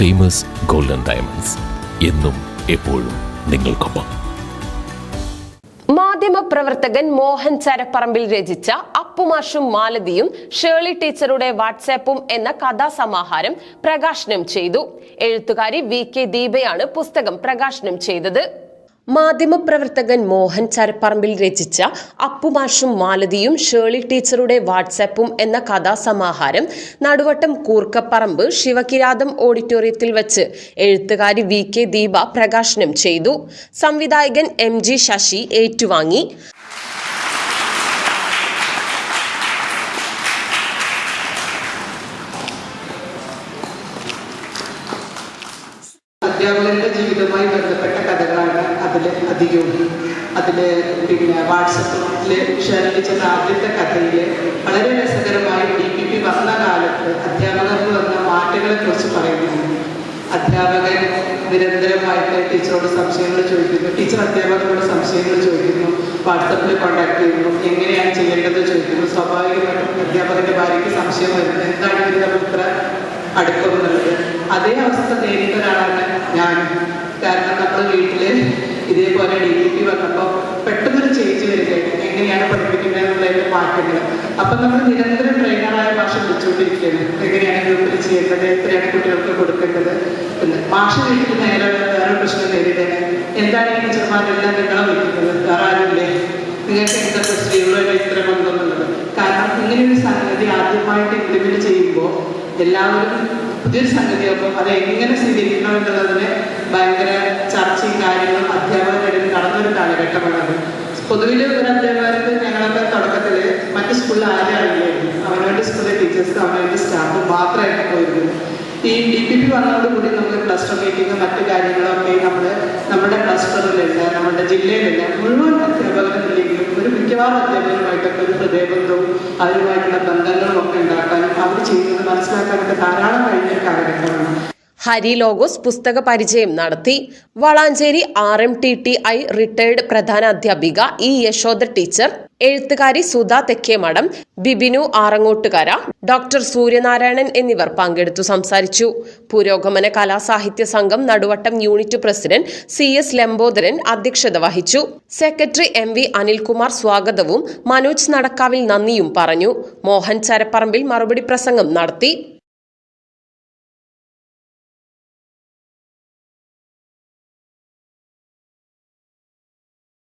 Famous golden diamonds എന്നും എപ്പോഴും നിങ്ങൾക്കൊപ്പം. മാധ്യമപ്രവർത്തകൻ മോഹൻ ചരപ്പറമ്പിൽ രചിച്ച അപ്പുമാഷും മാലതിയും ഷേർലി ടീച്ചറുടെ വാട്സാപ്പും എന്ന കഥാസമാഹാരം പ്രകാശനം ചെയ്തു. എഴുത്തുകാരി വി കെ ദീപയാണ് പുസ്തകം പ്രകാശനം ചെയ്തത്. മാധ്യമപ്രവർത്തകൻ മോഹൻ ചരപ്പറമ്പിൽ രചിച്ച അപ്പുമാഷും മാലതിയും ഷേളി ടീച്ചറുടെ വാട്സാപ്പും എന്ന കഥാസമാഹാരം നടുവട്ടം കൂർക്കപ്പറമ്പ് ശിവകിരാതം ഓഡിറ്റോറിയത്തിൽ വെച്ച് എഴുത്തുകാരി വി കെ ദീപ പ്രകാശനം ചെയ്തു. സംവിധായകൻ എം ജി ശശി ഏറ്റുവാങ്ങി. അധ്യാപകരുടെ ജീവിതവുമായി ബന്ധപ്പെട്ട കഥകളാണ് അതിൽ അധികവും അതിൽ പിന്നെ വാട്സപ്പിൽ ചെയ്ത ആദ്യത്തെ കഥയിൽ വളരെ രസകരമായി ഡി പി പി വന്ന കാലത്ത് അധ്യാപകർക്ക് വന്ന മാറ്റങ്ങളെ കുറിച്ച് പറയുന്നുണ്ട്. അധ്യാപകൻ നിരന്തരമായിട്ട് ടീച്ചറോട് സംശയങ്ങൾ ചോദിക്കുന്നു. ടീച്ചർ അധ്യാപകരോട് സംശയങ്ങൾ ചോദിക്കുന്നു. വാട്സപ്പിൽ കോണ്ടാക്ട് ചെയ്യുന്നു. എങ്ങനെയാണ് ചെയ്യേണ്ടത് ചോദിക്കുന്നു. സ്വാഭാവികമായിട്ടും അധ്യാപകന്റെ ഭാര്യയ്ക്ക് സംശയം വരുന്നത് എന്താണ് ഇതിന് നമ്മൾ ഇത്ര അടുപ്പമെന്നുള്ളത് അതേ അവസ്ഥ നേരിട്ട ഒരാളാണ് ഞാൻ കാരണം നമ്മുടെ വീട്ടിൽ ഇതേപോലെ ഡി പി പി വന്നപ്പോൾ പെട്ടെന്നൊരു ചേഞ്ച് വരികയായിരുന്നു എങ്ങനെയാണ് പഠിപ്പിക്കുന്നത് എന്നുള്ളതിന്റെ മാറ്റങ്ങൾ. അപ്പൊ നമ്മൾ നിരന്തരം ട്രെയിനറായ ഭാഷ വിളിച്ചുകൊണ്ടിരിക്കുകയാണ്. എങ്ങനെയാണ് ഗ്രൂപ്പിൽ ചെയ്യേണ്ടത്? എത്രയാണ് കുട്ടികൾക്ക് കൊടുക്കേണ്ടത്? എന്ന്. ഭാഷ വീട്ടിൽ നേരെ വേറെ പ്രശ്നം നേരിടുകയാണ്. എന്താണ് ഈ ടീച്ചർമാരെല്ലാം നിങ്ങളെ വിളിക്കുന്നത്? വേറെ ആരുമില്ലേ? നിങ്ങൾക്ക് എന്തൊക്കെ സ്ത്രീകളുടെ ഇത്ര കൊണ്ടുവന്നുള്ളത് കാരണം ഇങ്ങനെയൊരു സംഗതി ആദ്യമായിട്ട് ഇംപ്ലിമെന്റ് ചെയ്യുമ്പോൾ എല്ലാവരും പുതിയൊരു സംഗതിയാകുമ്പോൾ അത് എങ്ങനെ സ്വീകരിക്കണം എന്നുള്ളതിന് ഭയങ്കര ചർച്ചയും കാര്യങ്ങളും അധ്യാപകരുടെ കാലഘട്ടമാണത് പൊതുവിൽ അധ്യാപകർക്ക് ഞങ്ങളൊക്കെ തുടക്കത്തിൽ മറ്റു സ്കൂളിൽ ആരും അറിയില്ലായിരുന്നു അവനവന്റെ സ്കൂളിലെ ടീച്ചേഴ്സ് അവനവന്റെ സ്റ്റാഫ് മാത്രമായിട്ട് പോയിരുന്നു. ഈ ഡി പി പി വന്നതോടുകൂടി നമ്മൾ ക്ലസ്റ്റർ മീറ്റിംഗ് മറ്റു കാര്യങ്ങളൊക്കെ നമ്മൾ നമ്മുടെ ക്ലസ്റ്ററിലില്ല നമ്മുടെ ജില്ലയിലില്ല മുഴുവൻ അധ്യാപകരുണ്ടെങ്കിലും ഒരു മിക്കവാറും അധ്യാപകരുമായിട്ടൊക്കെ ഒരു ഹൃദയബന്ധവും അവരുമായിട്ടുള്ള ബന്ധങ്ങളും ഒക്കെ ഉണ്ടാക്കാനും അവർ ചെയ്യുന്നത് മനസ്സിലാക്കാനൊക്കെ ധാരാളം കഴിഞ്ഞ കാലഘട്ടമാണ്. ഹരി ലോഗോസ് പുസ്തക പരിചയം നടത്തി. Valanchery R M T T I retired പ്രധാന അധ്യാപിക ഇ യശോദ ടീച്ചർ. എഴുത്തുകാരി സുധ തെക്കേമഠം. ബിബിനു ആറങ്ങോട്ടുകര. ഡോക്ടർ സൂര്യനാരായണൻ എന്നിവർ പങ്കെടുത്തു സംസാരിച്ചു. പുരോഗമന കലാസാഹിത്യ സംഘം Naduvattam unit president C S Lambodaran അധ്യക്ഷത വഹിച്ചു. സെക്രട്ടറി എം വി അനിൽകുമാർ സ്വാഗതവും മനോജ് നടക്കാവിൽ നന്ദിയും പറഞ്ഞു. മോഹൻ ചരപ്പറമ്പിൽ മറുപടി പ്രസംഗം നടത്തി.